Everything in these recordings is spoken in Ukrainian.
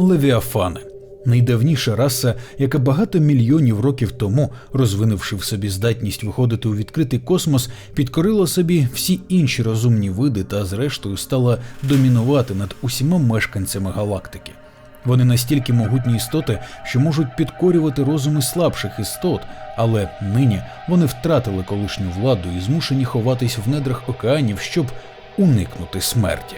Левіафани найдавніша раса, яка багато мільйонів років тому, розвинувши в собі здатність виходити у відкритий космос, підкорила собі всі інші розумні види та, зрештою, стала домінувати над усіма мешканцями галактики. Вони настільки могутні істоти, що можуть підкорювати розуми слабших істот, але нині вони втратили колишню владу і змушені ховатись в недрах океанів, щоб уникнути смерті.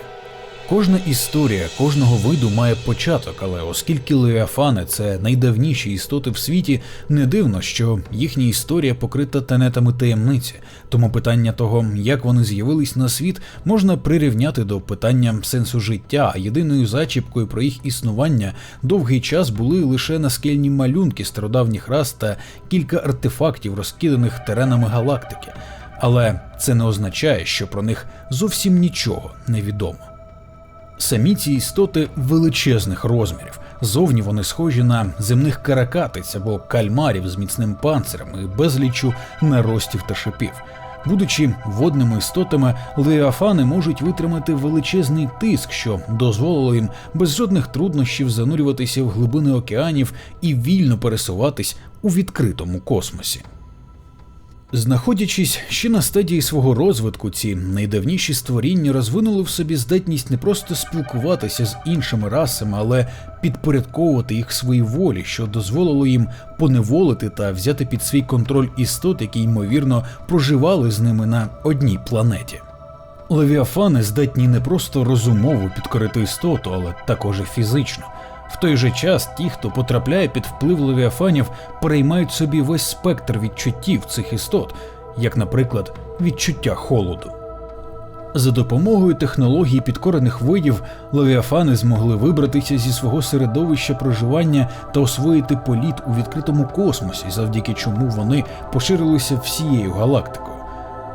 Кожна історія кожного виду має початок, але оскільки левіафани це найдавніші істоти в світі, не дивно, що їхня історія покрита тенетами таємниці. Тому питання того, як вони з'явились на світ, можна прирівняти до питання сенсу життя, а єдиною зачіпкою про їх існування довгий час були лише наскельні малюнки стародавніх рас та кілька артефактів, розкиданих теренами галактики. Але це не означає, що про них зовсім нічого не відомо. Самі ці істоти величезних розмірів. Зовні вони схожі на земних каракатиць або кальмарів з міцним панцирем і безлічу наростів та шипів. Будучи водними істотами, леофани можуть витримати величезний тиск, що дозволило їм без жодних труднощів занурюватися в глибини океанів і вільно пересуватись у відкритому космосі. Знаходячись ще на стадії свого розвитку, ці найдавніші створіння розвинули в собі здатність не просто спілкуватися з іншими расами, але підпорядковувати їх своїй волі, що дозволило їм поневолити та взяти під свій контроль істот, які ймовірно проживали з ними на одній планеті. Левіафани здатні не просто розумово підкорити істоту, але також і фізично. В той же час ті, хто потрапляє під вплив левіафанів, переймають собі весь спектр відчуттів цих істот, як, наприклад, відчуття холоду. За допомогою технологій підкорених видів левіафани змогли вибратися зі свого середовища проживання та освоїти політ у відкритому космосі, завдяки чому вони поширилися всією галактикою.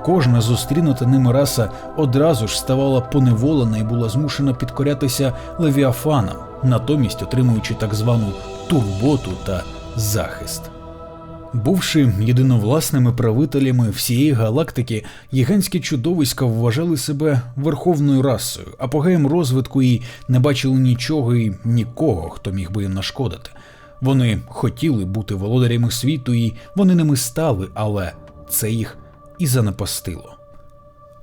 Кожна зустрінута ними раса одразу ж ставала поневолена і була змушена підкорятися левіафанам, натомість отримуючи так звану турботу та захист. Бувши єдиновласними правителями всієї галактики, гігантські чудовиська вважали себе верховною расою, апогеєм розвитку і не бачили нічого і нікого, хто міг би їм нашкодити. Вони хотіли бути володарями світу, і вони ними стали, але це їх і занепастило.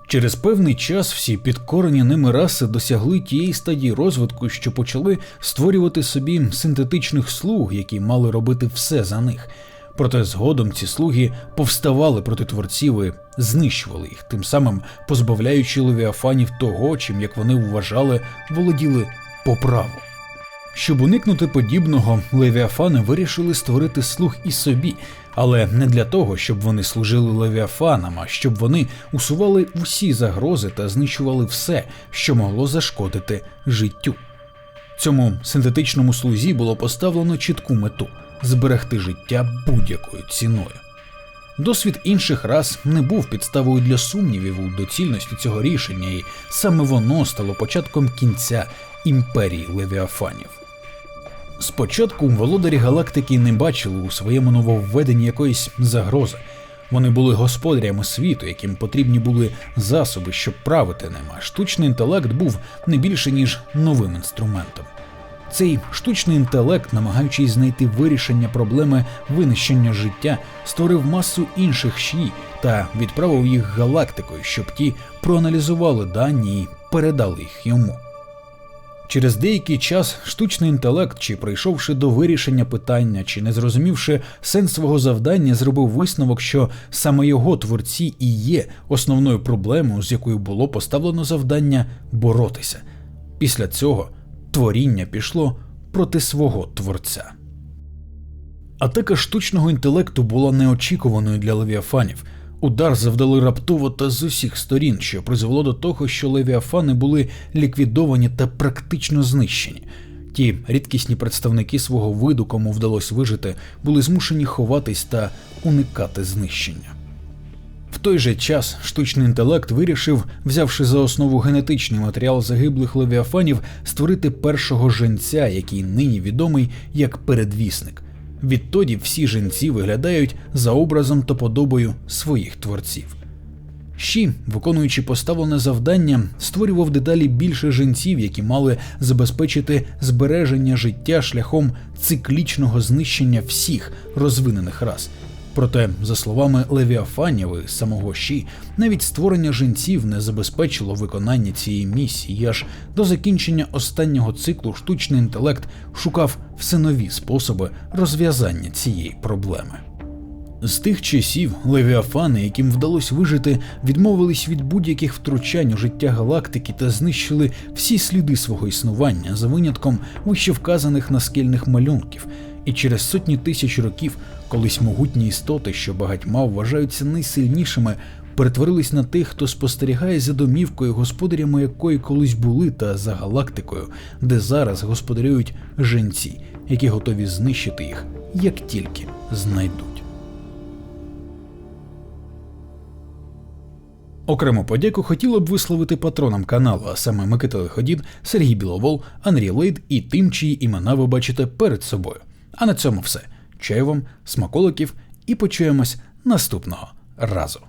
Через певний час всі підкорені ними раси досягли тієї стадії розвитку, що почали створювати собі синтетичних слуг, які мали робити все за них. Проте згодом ці слуги повставали проти творців і знищували їх, тим самим позбавляючи левіафанів того, чим як вони вважали, володіли по праву. Щоб уникнути подібного, левіафани вирішили створити слуг і собі, але не для того, щоб вони служили левіафанам, а щоб вони усували усі загрози та знищували все, що могло зашкодити життю. Цьому синтетичному слузі було поставлено чітку мету зберегти життя будь-якою ціною. Досвід інших рас не був підставою для сумнівів у доцільності цього рішення, і саме воно стало початком кінця імперії левіафанів. Спочатку володарі галактики не бачили у своєму нововведенні якоїсь загрози. Вони були господарями світу, яким потрібні були засоби, щоб правити ним, а штучний інтелект був не більше ніж новим інструментом. Цей штучний інтелект, намагаючись знайти вирішення проблеми винищення життя, створив масу інших щі та відправив їх галактикою, щоб ті проаналізували дані і передали їх йому. Через деякий час штучний інтелект, чи прийшовши до вирішення питання, чи не зрозумівши сенс свого завдання, зробив висновок, що саме його творці і є основною проблемою, з якою було поставлено завдання боротися. Після цього творіння пішло проти свого творця. Атака штучного інтелекту була неочікуваною для левіафанів. Удар завдали раптово та з усіх сторін, що призвело до того, що левіафани були ліквідовані та практично знищені. Ті рідкісні представники свого виду, кому вдалося вижити, були змушені ховатись та уникати знищення. В той же час штучний інтелект вирішив, взявши за основу генетичний матеріал загиблих левіафанів, створити першого женця, який нині відомий як передвісник. Відтоді всі жінці виглядають за образом та подобою своїх творців. Ші, виконуючи поставлене завдання, створював дедалі більше жінців, які мали забезпечити збереження життя шляхом циклічного знищення всіх розвинених рас. Проте, за словами Левіафанєви, самого Ші, навіть створення жінців не забезпечило виконання цієї місії. Аж до закінчення останнього циклу штучний інтелект шукав все нові способи розв'язання цієї проблеми. З тих часів левіафани, яким вдалося вижити, відмовились від будь-яких втручань у життя галактики та знищили всі сліди свого існування за винятком вище вказаних наскільних малюнків. І через сотні тисяч років колись могутні істоти, що багатьма вважаються найсильнішими, перетворились на тих, хто спостерігає за домівкою, господарями якої колись були, та за галактикою, де зараз господарюють женці, які готові знищити їх, як тільки знайдуть. Окрему подяку хотіло б висловити патронам каналу, а саме Микита Лиходід, Сергій Біловол, Андрій Лейд і тим, чиї імена ви бачите перед собою. А на цьому все. Чаю вам, смаколиків і почуємось наступного разу.